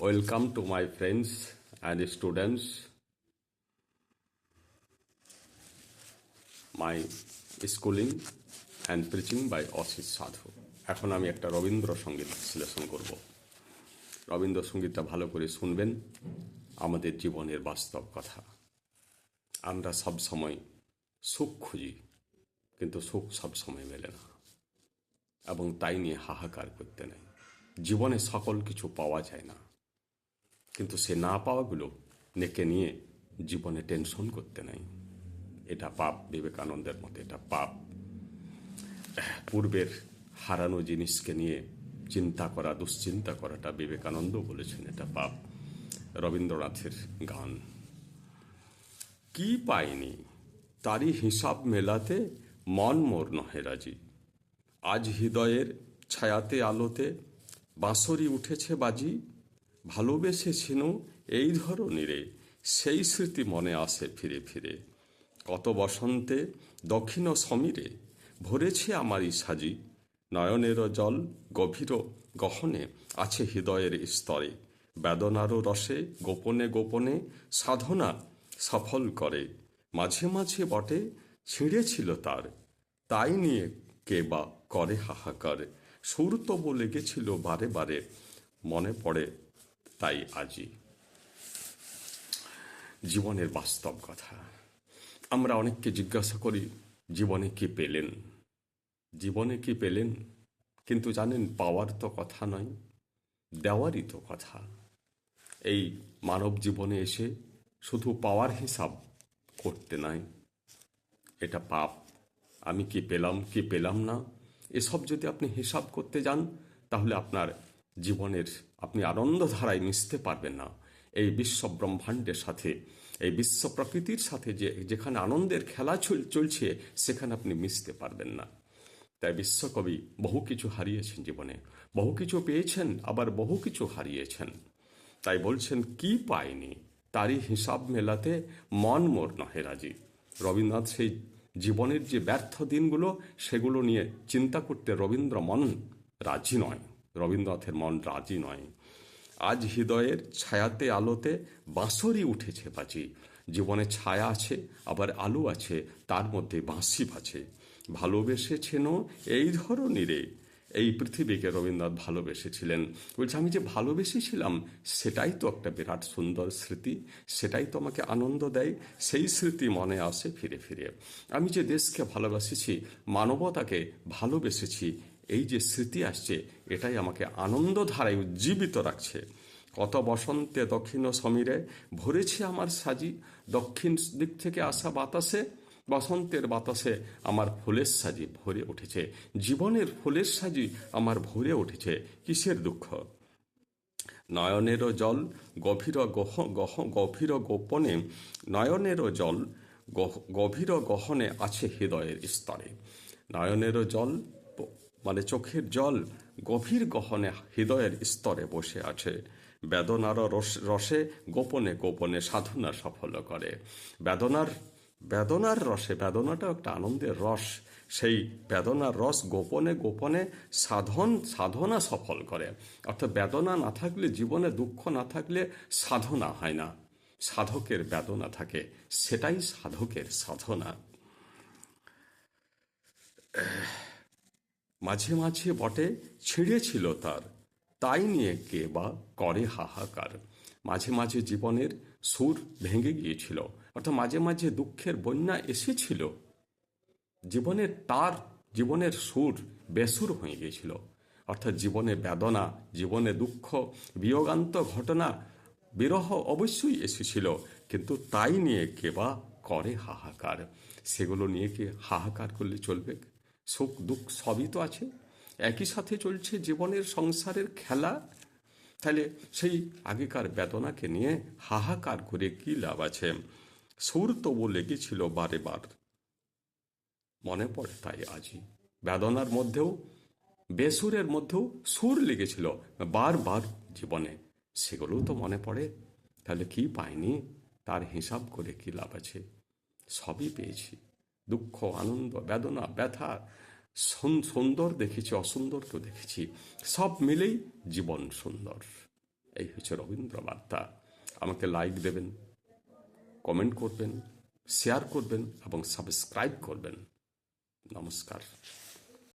Welcome to my friends and students. My schooling and preaching by অশিস সাধু এখন আমি একটা রবীন্দ্রসঙ্গীত বিশ্লেষণ করব। রবীন্দ্রসঙ্গীতটা ভালো করে শুনবেন। আমাদের জীবনের বাস্তব কথা। আমরা সব সময় সুখ খুঁজি, কিন্তু সুখ সব সময় মেলে না। এবং তাই নিয়ে হাহাকার করতে নেই। জীবনে সকল কিছু পাওয়া যায় না। কিন্তু সে না পাওয়াগুলো নেকে নিয়ে জীবনে টেনশন করতে নেই। এটা পাপ, বিবেকানন্দের মতে এটা পাপ। পূর্বের হারানো জিনিসকে নিয়ে চিন্তা করা, দুশ্চিন্তা করাটা বিবেকানন্দ বলেছেন এটা পাপ। রবীন্দ্রনাথের গান। কি পাইনি? তারই হিসাব মেলাতে মন মোর নহে রাজি। আজ হৃদয়ের ছায়াতে আলোতে বাঁশরি উঠেছে বাজি। ভালোবেসেছিল এই ধরনীরে সেই স্মৃতি মনে আসে ফিরে ফিরে। কত বসন্তে দক্ষিণ সমীরে ভরেছে আমারই সাজি নয়নের জল গভীর গহনে আছে হৃদয়ের স্তরে। বেদনারও রসে গোপনে গোপনে সাধনা সফল করে, মাঝে মাঝে বটে ছিঁড়েছিল তার। তাই নিয়ে কে বা করে হাহাকার, সুর তবু লেগেছিল বারে বারে, মনে পড়ে তাই আজি জীবনের বাস্তব কথা। আমরা অনেককে জিজ্ঞাসা করি, জীবনে কি পেলেন? জীবনে কি পেলেন? কিন্তু জানেন, পাওয়ার তো কথা নয়, দেওয়ারই তো কথা। এই মানব জীবনে এসে শুধু পাওয়ার হিসাব করতে নাই। এটা পাপ। আমি কি পেলাম কি পেলাম না? এসব যদি আপনি হিসাব করতে যান, তাহলে আপনার জীবনের আপনি আনন্দধারায় মিশতে পারবেন না। এই বিশ্ব ব্রহ্মাণ্ডের সাথে, এই বিশ্ব প্রকৃতির সাথে যে, যেখানে আনন্দের খেলা চল- চলছে, সেখানে আপনি মিশতে পারবেন না। তাই বিশ্বকবি বহু কিছু হারিয়েছেন জীবনে, বহু কিছু পেয়েছেন, আবার বহু কিছু হারিয়েছেন। তাই বলছেন, কি পায়নি তারই হিসাব মেলাতে মন মোর নহে রাজি। রবীন্দ্রনাথ সেই জীবনের যে ব্যর্থ দিনগুলো, সেগুলো নিয়ে চিন্তা করতে রবীন্দ্র মন রাজি নয়। রবীন্দ্রনাথের মন রাজি নয়। আজ হৃদয়ের ছায়াতে আলোতে বাঁশরি উঠেছে বাজি। জীবনে ছায়া আছে, আবার আলো আছে, তার মধ্যে বাঁশি বাজে। ভালোবেসেছেন এই ধরনীরে। এই পৃথিবীকে রবীন্দ্রনাথ ভালোবেসেছিলেন। বলছে, আমি যে ভালোবেসেছিলাম, সেটাই তো একটা বিরাট সুন্দর স্মৃতি, সেটাই তো আমাকে আনন্দ দেয়, সেই স্মৃতি মনে আসে ফিরে ফিরে। আমি যে দেশকে ভালোবাসেছি, মানবতাকে ভালোবেসেছি এই যে স্মৃতি আসছে, এটাই আমাকে আনন্দ ধারায় উজ্জীবিত রাখছে। কত বসন্তে দক্ষিণ সমীরে ভরেছে আমার সাজি, দক্ষিণ দিক থেকে আসা বাতাসে, বসন্তের বাতাসে আমার ফুলের সাজি ভরে উঠেছে। জীবনের ফুলের সাজি আমার ভরে উঠেছে। কিসের দুঃখ? নয়নেরও জল গভীর গহ গহ, গভীর গোপনে নয়নেরও জল গভীর গহনে আছে হৃদয়ের স্তরে। নয়নেরও জল মানে চোখের জল গভীর গহনে হৃদয়ের স্তরে বসে আছে। বেদনার রস- গোপনে গোপনে সাধনা সফল করে। বেদনার বেদনার রসে বেদনাটা একটা আনন্দের রস। সেই বেদনার রস গোপনে গোপনে সাধন, সাধনা সফল করে। অর্থাৎ বেদনা না থাকলে জীবনে দুঃখ না থাকলে সাধনা হয় না। সাধকের বেদনা থাকে, সেটাই সাধকের সাধনা। মাঝে মাঝে বটে ছিঁড়েছিল তার। তাই নিয়ে কে বা করে হাহাকার। মাঝে মাঝে জীবনের সুর ভেঙে গিয়েছিল, অর্থাৎ মাঝে মাঝে দুঃখের বন্যা এসেছিল। জীবনের তার, জীবনের সুর বেসুর হয়ে গিয়েছিল, অর্থাৎ জীবনে বেদনা, জীবনে দুঃখ, বিয়োগান্ত ঘটনা, বিরহ অবশ্যই এসেছিল, কিন্তু তাই নিয়ে কে বা করে হাহাকার। সেগুলো নিয়ে কি হাহাকার করলে চলবে? সুখ দুঃখ সবই তো আছে। একই সাথে চলছে জীবনের সংসারের খেলা। তাহলে সেই আগেকার বেদনাকে নিয়ে হাহাকার করে কি লাভ আছে? সুর তবু লেগেছিল বারে বার। মনে পড়ে তাই আজই। বেদনার মধ্যেও, বেসুরের মধ্যেও সুর লেগেছিল বারবার জীবনে। সেগুলোও তো মনে পড়ে। তাহলে কি পাইনি? তার হিসাব করে কি লাভ আছে? সবই পেয়েছি। দুঃখ, আনন্দ, বেদনা, ব্যথা সুন্দর দেখেছি, অসুন্দর তো দেখেছি। সব মিলেই জীবন সুন্দর। এই হচ্ছে রবীন্দ্র বার্তা আমাকে লাইক দেবেন কমেন্ট করবেন শেয়ার করবেন এবং সাবস্ক্রাইব করবেন। নমস্কার।